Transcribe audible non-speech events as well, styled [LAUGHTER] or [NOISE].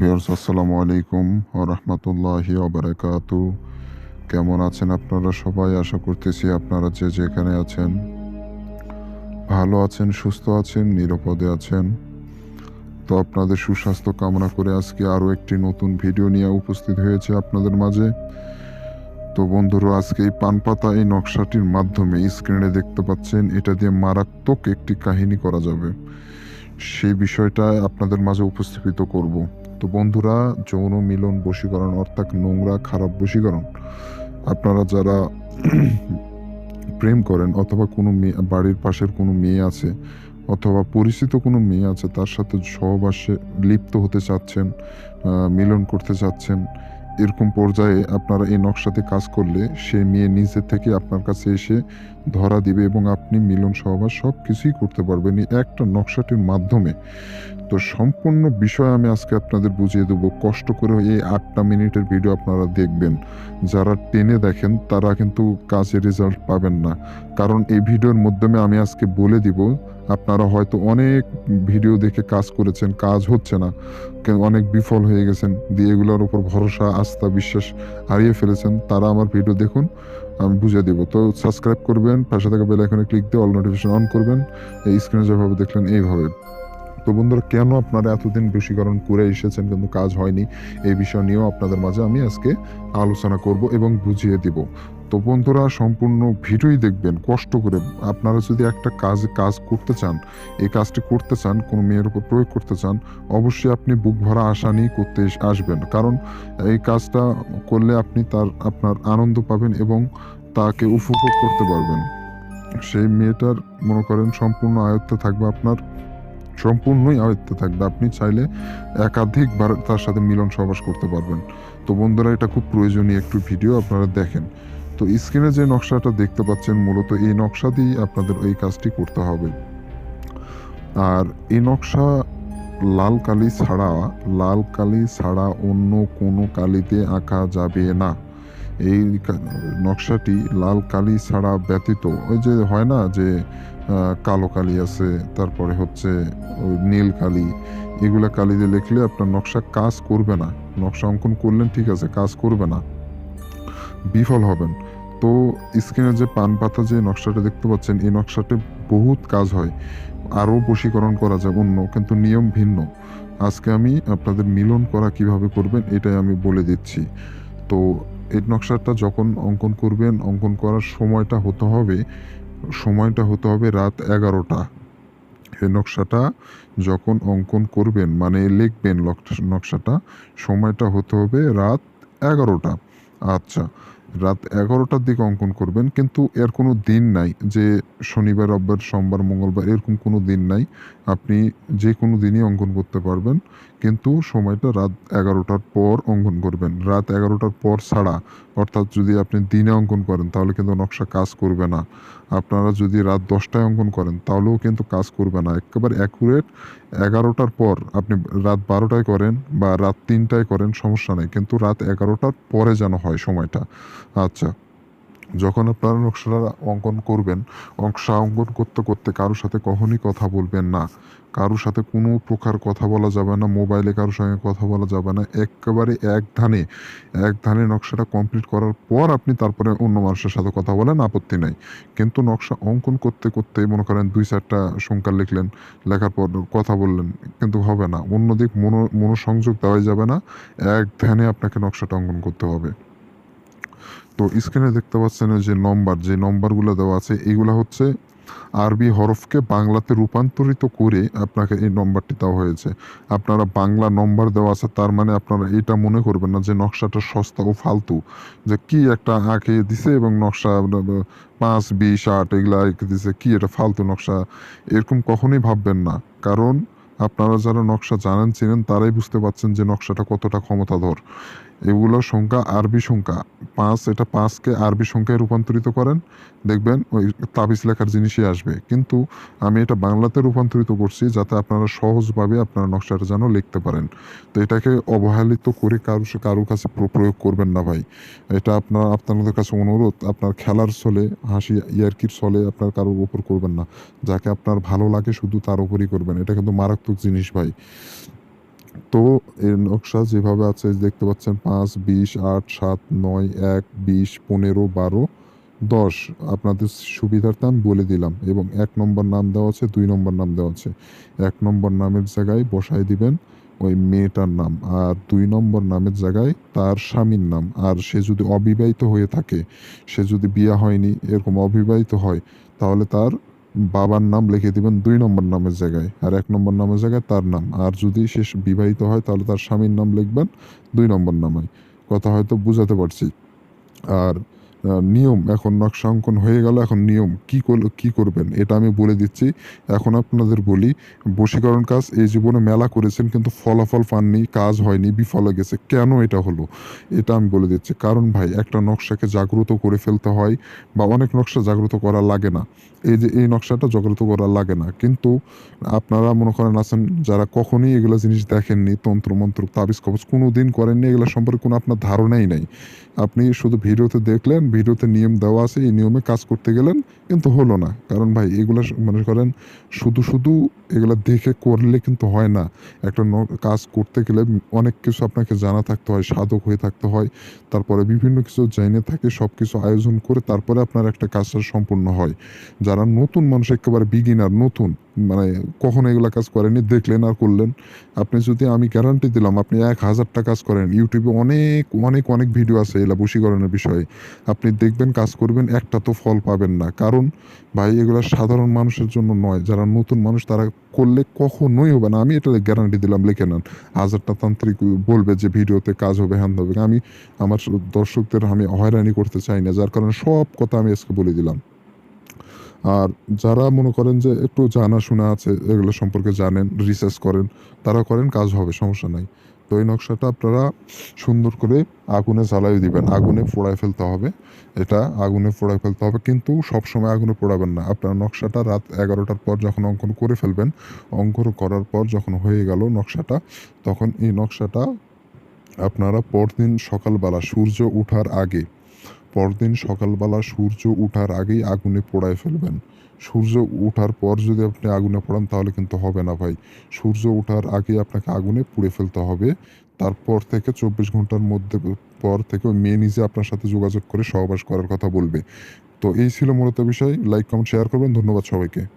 Viewers, আসসালামু আলাইকুম রহমতুল্লাহি ওবারাকাতু কেমন আছেন আপনারা সবাই? আশা করতেছি আপনারা যে যেখানে আছেন ভালো আছেন, সুস্থ আছেন, নিরাপদে আছেন। তো আপনাদের সুস্বাস্থ্য কামনা করে আজকে আরও একটি নতুন ভিডিও নিয়ে উপস্থিত হয়েছে আপনাদের মাঝে। তো বন্ধুরা, আজকে এই পান পাতা এই নকশাটির মাধ্যমে স্ক্রিনে দেখতে পাচ্ছেন, এটা দিয়ে মারাত্মক একটি কাহিনী করা যাবে। সেই বিষয়টা আপনাদের মাঝে উপস্থাপিত করব। তো বন্ধুরা, যৌন মিলন বশীকরণ অর্থাৎ নোংরা, খারাপ বশীকরণ। আপনারা যারা [CLEARS THROAT] প্রেম করেন অথবা কোনো মেয়ে, বাড়ির পাশের কোনো মেয়ে আছে অথবা পরিচিত কোনো মেয়ে আছে, তার সাথে সহবাসে লিপ্ত হতে চাচ্ছেন মিলন করতে চাচ্ছেন, এরকম পর্যায়ে আপনারা এই নকশাতে কাজ করলে সে মেয়ে নিজে থেকে আপনার কাছে এসে ধরা দিবে এবং আপনি মিলন, সহবাস সব কিছুই করতে পারবেন একটা নকশাটির মাধ্যমে। তো সম্পূর্ণ বিষয় আমি আজকে আপনাদের বুঝিয়ে দেবো। কষ্ট করে এই আটটা মিনিটের ভিডিও আপনারা দেখবেন। যারা টেনে দেখেন, তারা কিন্তু কাজের রেজাল্ট পাবেন না। কারণ এই ভিডিওর মাধ্যমে আমি আজকে বলে দিব, আপনারা হয়তো অনেক ভিডিও দেখে কাজ করেছেন, কাজ হচ্ছে না। অনেক বিফল হয়ে গেছেন, দিয়ে এগুলোর উপর ভরসা, আস্থা, বিশ্বাস হারিয়ে ফেলেছেন, তারা আমার ভিডিও দেখুন, আমি বুঝিয়ে দেবো। তো সাবস্ক্রাইব করবেন, পাশে থাকা বেল আইকনে ক্লিক দিয়ে অল নোটিফিকেশন অন করবেন। এই স্ক্রিনে যেভাবে দেখলেন, এইভাবে। তো বন্ধুরা, কেন আপনারা এতদিন বশীকরণ করে এসেছেন? কিন্তু কাজ হয়নি। এই বিষয় নিয়েও আপনাদের মাঝে আমি আজকে আলোচনা করব এবং বুঝিয়ে দিব। তো বন্ধুরা, সম্পূর্ণ ভিডিওই দেখবেন। কষ্ট করে আপনারা যদি একটা কাজ কাজ করতে চান, এই কাজটি করতে চান, কোনো মেয়ের উপর প্রয়োগ করতে চান, অবশ্যই আপনি বুক ভরা আশা নিয়ে করতে আসবেন। কারণ এই কাজটা করলে আপনি তার, আপনার আনন্দ পাবেন এবং তাকে উপভোগ করতে পারবেন। সেই মেয়েটার, মনে করেন, সম্পূর্ণ আয়ত্তে থাকবে আপনার সম্পূর্ণই আয়ত্তে থাকবে। আপনি চাইলে একাধিকবার তার সাথে মিলন সহবাস করতে পারবেন। তো বন্ধুরা, এটা খুব প্রয়োজনীয় একটু ভিডিও আপনারা দেখেন। তো স্ক্রিনে যে নকশাটা দেখতে পাচ্ছেন, মূলত এই নকশা দিয়েই আপনাদের এই কাজটি করতে হবে। আর এই নকশা লাল কালি ছাড়া, লাল কালি ছাড়া অন্য কোনো কালিতে আঁকা যাবে না। এই নকশাটি লাল কালি ছাড়া ব্যতীত। ওই যে হয় না যে কালো কালি আছে, তারপরে হচ্ছে নীল কালি। এগুলা কালি দিয়ে লিখলে আপনার নকশা কাজ করবে না। নকশা অঙ্কন করলেন, ঠিক আছে, কাজ করবে না। বিফল হবেন। তো স্ক্রিনে যে পান পাতা যে নকশাটা দেখতে পাচ্ছেন, এই নকশাতে বহুত কাজ হয়। আরও বশীকরণ করা যায়, অন্য কিন্তু নিয়ম ভিন্ন। আজকে আমি আপনাদের মিলন করা কীভাবে করবেন, এটাই আমি বলে দিচ্ছি। তো এই নকশাটা যখন অঙ্কন করবেন, অঙ্কন করার সময়টা হতে হবে সময়টা হতে হবে রাত এগারোটা। এই নকশাটা যখন অঙ্কন করবেন মানে লিখবেন নকশাটা, সময়টা হতে হবে রাত এগারোটা। আচ্ছা রাত এগারোটার দিকে অঙ্কন করবেন, কিন্তু এর কোনো দিন নাই যে শনিবার, রবিবার, সোমবার, মঙ্গলবার, এরকম কোনো দিন নাই। আপনি যে কোনো দিনই অঙ্কন করতে পারবেন, কিন্তু সময়টা রাত এগারোটার পর অঙ্কন করবেন। রাত এগারোটার পর ছাড়া, অর্থাৎ যদি আপনি দিনে অঙ্কন করেন, তাহলে কিন্তু নকশা কাজ করবে না। আপনারা যদি রাত দশটায় অঙ্কন করেন, তাহলেও কিন্তু কাজ করবে না। একেবারে অ্যাকুরেট এগারোটার পর আপনি রাত বারোটায় করেন বা রাত তিনটায় করেন, সমস্যা নেই। কিন্তু রাত এগারোটার পরে যেন হয় সময়টা। আচ্ছা। যখন আপনারা নকশাটা অঙ্কন করবেন, নকশা অঙ্কন করতে করতে কারোর সাথে কখনই কথা বলবেন না। কারোর সাথে কোনো প্রকার কথা বলা যাবে না, মোবাইলে কারোর সঙ্গে কথা বলা যাবে না। একেবারে এক ধানে এক ধানে নকশাটা কমপ্লিট করার পর আপনি তারপরে অন্য মানুষের সাথে কথা বলেন, আপত্তি নাই। কিন্তু নকশা অঙ্কন করতে করতে মনে করেন দুই চারটা সংখ্যা লিখলেন, লেখার পর কথা বললেন, কিন্তু হবে না। অন্যদিক মনো, মনোসংযোগ দেওয়াই যাবে না। এক ধ্যানে আপনাকে নকশাটা অঙ্কন করতে হবে। তো স্ক্রিনে দেখতে পাচ্ছেন যে নম্বর যে নম্বরগুলো দেওয়া আছে এইগুলো হচ্ছে আরবি হরফকে বাংলাতে রূপান্তরিত করে আপনাকে এই নম্বরটি দেওয়া হয়েছে। আপনারা বাংলা নম্বর দেওয়া আছে, তার মানে আপনারা এটা মনে করবেন না যে নকশাটা সস্তা ও ফালতু। যে কি একটা আঁকে দিছে এবং নকশা পাঁচ, বিশ, আট এগুলা এঁকে দিছে, কি এটা ফালতু নকশা? এরকম কখনোই ভাববেন না। কারণ আপনারা যারা নকশা জানেন, চিনেন, তারাই বুঝতে পারছেন যে নকশাটা কতটা ক্ষমতাধর। এগুলো সংখ্যা আরবি সংখ্যা। পাঁচ, এটা পাঁচকে আরবি সংখ্যায় রূপান্তরিত করেন। দেখবেন ওই তাবিজ লেখার জিনিসই আসবে। কিন্তু আমি এটা বাংলাতে রূপান্তরিত করছি যাতে আপনারা সহজভাবে আপনারা নকশাটা যেন লিখতে পারেন। তো এটাকে অবহেলিত করে কারও কারোর কাছে প্র- প্রয়োগ করবেন না ভাই। এটা আপনার, আপনাদের কাছে অনুরোধ, আপনার খেলার ছলে, হাসি, ইয়ার্কির ছলে আপনার কারোর উপর করবেন না। যাকে আপনার ভালো লাগে শুধু তার উপরই করবেন। এটা কিন্তু মারাত্মক জিনিস ভাই। তো এর নকশা যেভাবে আছে দেখতে পাচ্ছেন, পাঁচ, বিশ, আট, সাত, নয়, এক, বিশ, পনেরো, বারো, দশ। আপনাদের সুবিধার্থে আমি বলে দিলাম এবং এক নম্বর নাম দেওয়া আছে, দুই নম্বর নাম দেওয়া আছে। এক নম্বর নামের জায়গায় বসায় দিবেন ওই মেয়েটার নাম আর দুই নম্বর নামের জায়গায় তার স্বামীর নাম। আর সে যদি অবিবাহিত হয়ে থাকে, সে যদি বিয়ে হয়নি, এরকম অবিবাহিত হয়, তাহলে তার বাবার নাম লিখে দিবেন দুই নম্বর নামের জায়গায় আর এক নম্বর নামের জায়গায় তার নাম। আর যদি সে বিবাহিত হয়, তাহলে তার স্বামীর নাম লিখবেন দুই নম্বর নামে। কথা হয়তো বুঝাতে পারছি। আর নিয়ম এখন নকশা অঙ্কন হয়ে গেল, এখন নিয়ম কি করলে, কি করবেন, এটা আমি বলে দিচ্ছি। এখন আপনাদের বলি, বশীকরণ কাজ, এই জীবনে মেলা করেছেন কিন্তু ফলাফল পাননি, কাজ হয়নি, বিফল গেছে। কেন এটা হলো? এটা আমি বলে দিচ্ছি। কারণ ভাই, একটা নকশাকে জাগ্রত করে ফেলতে হয় বা অনেক নকশা জাগ্রত করা লাগে না। এই যে, এই নকশাটা জাগ্রত করা লাগে না। কিন্তু আপনারা মনে করেন আছেন, যারা কখনোই এগুলো জিনিস দেখেননি, তন্ত্র, মন্ত্র, তাবিজ, কবজ কোনো দিন করেননি, এগুলো সম্পর্কে কোনো আপনার ধারণাই নাই। আপনি শুধু ভিডিওতে দেখলেন ভিডিওতে নিয়ম দেওয়া আছে, এই নিয়মে কাজ করতে গেলেন, কিন্তু হলো না। কারণ ভাই, এগুলো মনে করেন, শুধু শুধু এগুলো দেখে করলে কিন্তু হয় না। একটা কাজ করতে গেলে অনেক কিছু আপনাকে জানা থাকতে হয়, সাধক হয়ে থাকতে হয়। তারপরে বিভিন্ন কিছু জেনে থাকে সব কিছু আয়োজন করে তারপরে আপনার একটা কাজটা সম্পূর্ণ হয়। যারা নতুন মানুষ, একেবারে বিগিনার নতুন মানে কখনো এগুলো কাজ করেনি দেখলেন আর করলেন। আপনি যদি আমি গ্যারান্টি দিলাম, আপনি এক হাজারটা কাজ করেন। ইউটিউবে অনেক অনেক অনেক ভিডিও আছে এলা বশীকরণের বিষয়ে। আপনি দেখবেন কাজ করবেন, একটা তো ফল পাবেন না। কারণ ভাই, এগুলো সাধারণ মানুষের জন্য নয়। যারা নতুন মানুষ, তারা করলে কখনোই হবে না। আমি এটা গ্যারান্টি দিলাম, লিখে নেন। হাজারটা তান্ত্রিক বলবে যে ভিডিওতে কাজ হবে, হ্যান হবে। আমি, আমার দর্শকদের আমি হয়রানি করতে চাই না। যার কারণে সব কথা আমি আজকে বলে দিলাম। আর যারা মনে করেন যে একটু জানাশোনা আছে, এগুলো সম্পর্কে জানেন রিসার্চ করেন, তারা করেন, কাজ হবে, সমস্যা নাই। তো এই নকশাটা আপনারা সুন্দর করে আগুনে জ্বালাই দিবেন, আগুনে পোড়ায় ফেলতে হবে। এটা আগুনে পোড়ায় ফেলতে হবে, কিন্তু সবসময় আগুনে পোড়াবেন না। আপনার নকশাটা রাত এগারোটার পর যখন অঙ্কন করে ফেলবেন, অঙ্কন করার পর যখন হয়ে গেল নকশাটা, তখন এই নকশাটা আপনারা পরদিন সকালবেলা, সূর্য ওঠার আগে পরদিন সকালবেলা সূর্য ওঠার আগেই আগুনে পোড়ায় ফেলবেন। সূর্য ওঠার পর যদি আপনি আগুনে পোড়ান, তাহলে কিন্তু হবে না ভাই। সূর্য ওঠার আগে আপনাকে আগুনে পুড়ে ফেলতে হবে। তারপর থেকে চব্বিশ ঘণ্টার মধ্যে পর থেকে মেয়ে নিজে আপনার সাথে যোগাযোগ করে সহবাস করার কথা বলবে। তো এই ছিল মূলত বিষয়। লাইক কমেন্ট শেয়ার করবেন। ধন্যবাদ সবাইকে।